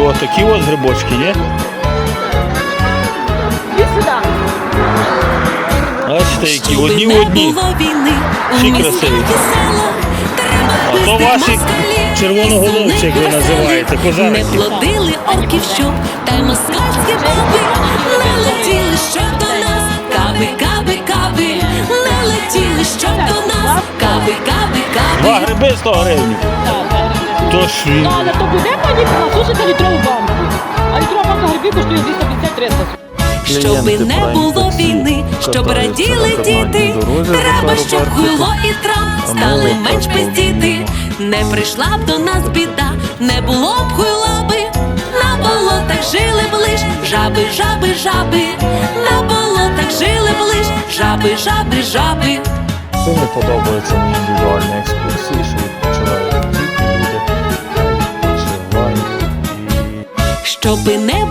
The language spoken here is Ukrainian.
Що, такі от грибочки, ні? Іди сюди. Бачите, які одні в не одні. Всі красиві. і А то ваші червоноголовці, як ви називаєте, козаки. Не плодили орків, щоб та й москальські баби не летіли, щоб до нас. Каби, каби, каби, не летіли, щоб до нас. Каби, каби, каби. Два гриби 100 гривень. Так. Тож він Ну, але то буде пані слушайте літрову банку. А літрова банка грибів коштує 250-300. Щоби не було війни, щоб раділи діти, треба, щоб гуло і трам стали менш бездіти. Не прийшла б до нас біда, не було б хуйлаби, на болотах жили б лиш жаби, жаби, жаби, на болотах жили б лиш жаби, жаби, жаби. Сильно подобаються мені Щоби не було.